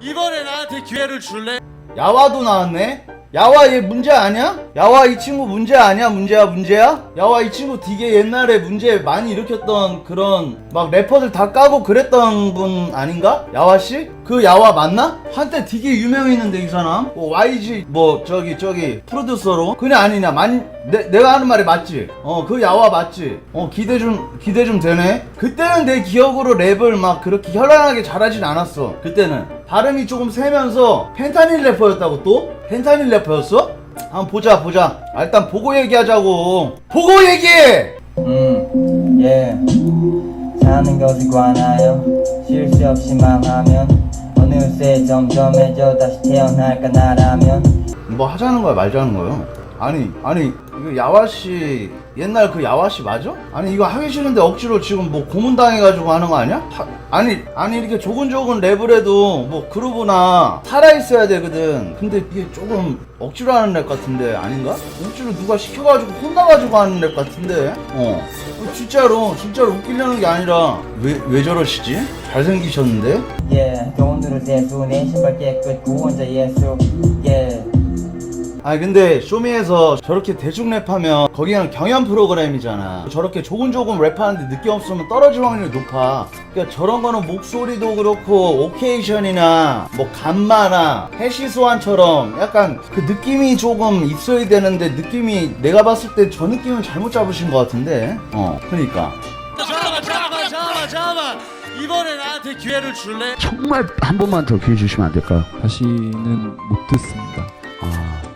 이번에 나한테 기회를 줄래? 야와도 나왔네? 야와 얘 문제 아니야? 야와 이 친구 문제 아니야? 문제야 문제야? 야와 이 친구 되게 옛날에 문제 많이 일으켰던 그런 막 래퍼들 다 까고 그랬던 분 아닌가? 야와 씨? 그 야와 맞나? 한때 되게 유명했는데 이 사람 뭐 YG 뭐 저기 저기 프로듀서로 그냥 아니냐 만 내, 내가 하는 말이 맞지? 어 그 야와 맞지? 어 기대 좀 기대 좀 되네 그때는 내 기억으로 랩을 막 그렇게 현란하게 잘하진 않았어 그때는 발음이 조금 세면서 펜타닐 래퍼였다고 또? 펜타닐 래퍼였어? 한번 보자 보자 아, 일단 보고 얘기하자고 보고 얘기해! 음, 예. 사는 것이 관하여 쉴새 없이 망하면 점점해져 다시 태어날까 나라면. 뭐 하자는 거야 말자는 거요 아니 아니 이거 야와 씨 옛날 그 야와씨 맞아? 아니 이거 하기 싫은데 억지로 지금 뭐 고문당해가지고 하는 거 아니야? 하- 아니 아니 이렇게 조근조근 랩을 해도 뭐 그루브나 살아있어야 되거든 근데 이게 조금 억지로 하는 랩 같은데 아닌가? 억지로 누가 시켜가지고 혼나가지고 하는 랩 같은데 어 어, 진짜로 진짜로 웃기려는 게 아니라 왜, 왜 저러시지? 잘생기셨는데? 예. 돈으로 내 신발 깨끗고 혼자 예수 예. 아니 근데 쇼미에서 저렇게 대중 랩하면 거기는 경연 프로그램이잖아 저렇게 조근조근 랩하는데 느낌 없으면 떨어질 확률이 높아 그러니까 저런 거는 목소리도 그렇고 오케이션이나 뭐 감마나 해시소환처럼 약간 그 느낌이 조금 있어야 되는데 느낌이 내가 봤을 때 저 느낌은 잘못 잡으신 것 같은데 어 그러니까 잠깐만 잠깐만 잠깐만 잠깐만 이번에 나한테 기회를 줄래? 정말 한 번만 더 기회 주시면 안 될까요? 다시는 못 듣습니다.